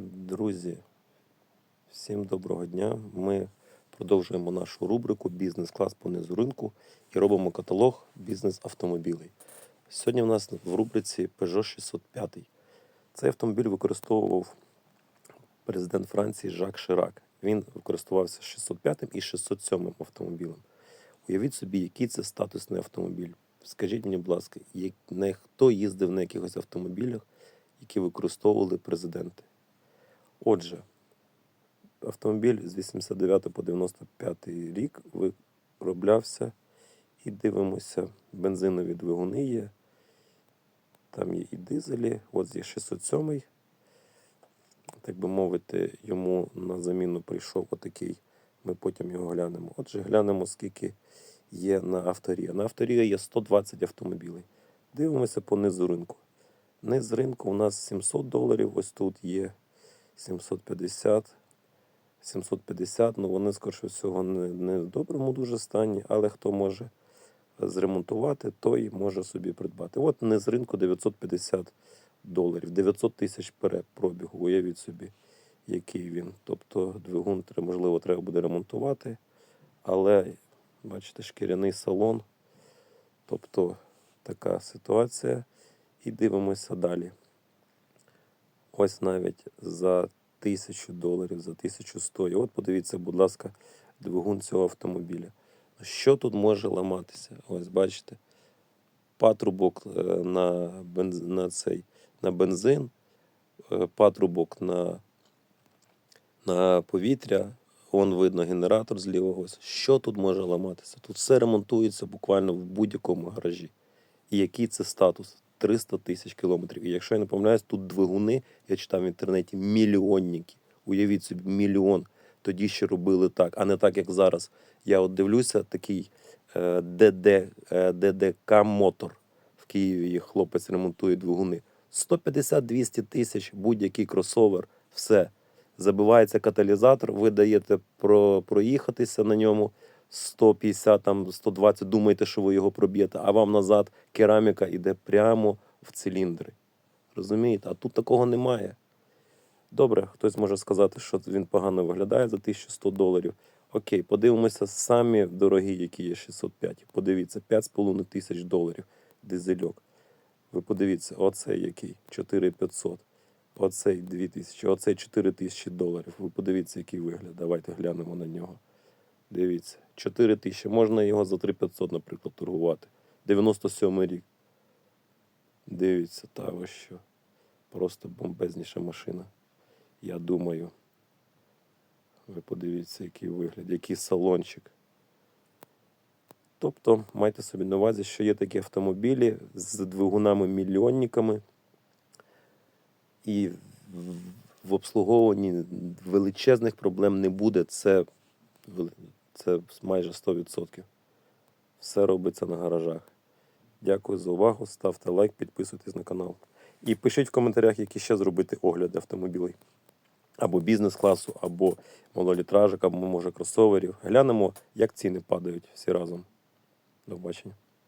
Друзі, всім доброго дня. Ми продовжуємо нашу рубрику Бізнес-клас по низу ринку і робимо каталог бізнес-автомобілей. Сьогодні в нас в рубриці Peugeot 605. Цей автомобіль використовував президент Франції Жак Ширак. Він користувався 605 і 607 автомобілем. Уявіть собі, який це статусний автомобіль. Скажіть мені, будь ласка, не хто їздив на якихось автомобілях, які використовували президенти? Отже, автомобіль з 89 по 95 рік вироблявся і дивимося, бензинові двигуни є. Там є і дизелі, от є 607 так би мовити, йому на заміну прийшов отакий. Ми потім його глянемо. Отже, глянемо, скільки є на авторія. На авторія є 120 автомобілів. Дивимося по низу ринку. Низ ринку у нас 700 доларів, ось тут є 750. 750, ну вони, скоріше всього, не, не в доброму дуже стані, але хто може зремонтувати, той може собі придбати. От низ ринку 950 доларів, 900 тисяч пере- пробігу. Уявіть собі, який він. Тобто двигун можливо треба буде ремонтувати, але бачите, шкіряний салон. Тобто така ситуація. І дивимося далі. Ось навіть за тисячу доларів, за 1100. І от подивіться, будь ласка, двигун цього автомобіля. Що тут може ламатися? Ось бачите, патрубок е, на, бенз... на, цей, на бензин, е, патрубок на, на повітря. Вон видно генератор з лівого. ось. Що тут може ламатися? Тут все ремонтується буквально в будь-якому гаражі. І який це статус? 300 тисяч кілометрів. І якщо я не помиляюсь, тут двигуни, я читав в інтернеті, мільйонники. Уявіть собі, мільйон. Тоді ще робили так, а не так, як зараз. Я от дивлюся, такий е, ДД, е, в Києві є хлопець ремонтує двигуни. 150-200 тисяч будь-який кросовер, все. Забивається каталізатор, ви даєте про, проїхатися на ньому 150, там, 120, думаєте, що ви його проб'єте, а вам назад кераміка йде прямо в циліндри. Розумієте? А тут такого немає. Добре, хтось може сказати, що він погано виглядає за 1100 доларів. Окей, подивимося самі дорогі, які є 605. Подивіться, 5,5 тисяч доларів дизельок. Ви подивіться, оцей який 4500, оцей 2000, оцей 4000 доларів. Ви подивіться, який вигляд. Давайте глянемо на нього. Дивіться, 4 тисячі. Можна його за 3500, наприклад, торгувати. 97 рік. Дивіться, та ви що. Просто бомбезніша машина. Я думаю. Ви подивіться, який вигляд, який салончик. Тобто, майте собі на увазі, що є такі автомобілі з двигунами-мільйонниками, і в- обслуговуванні величезних проблем не буде. Це, це майже 100%. Все робиться на гаражах. Дякую за увагу. Ставте лайк, підписуйтесь на канал. І пишіть в коментарях, які ще зробити огляди автомобілей. Або бізнес-класу, або малолітражок, або може кросоверів. Глянемо, як ціни падають всі разом. До побачення.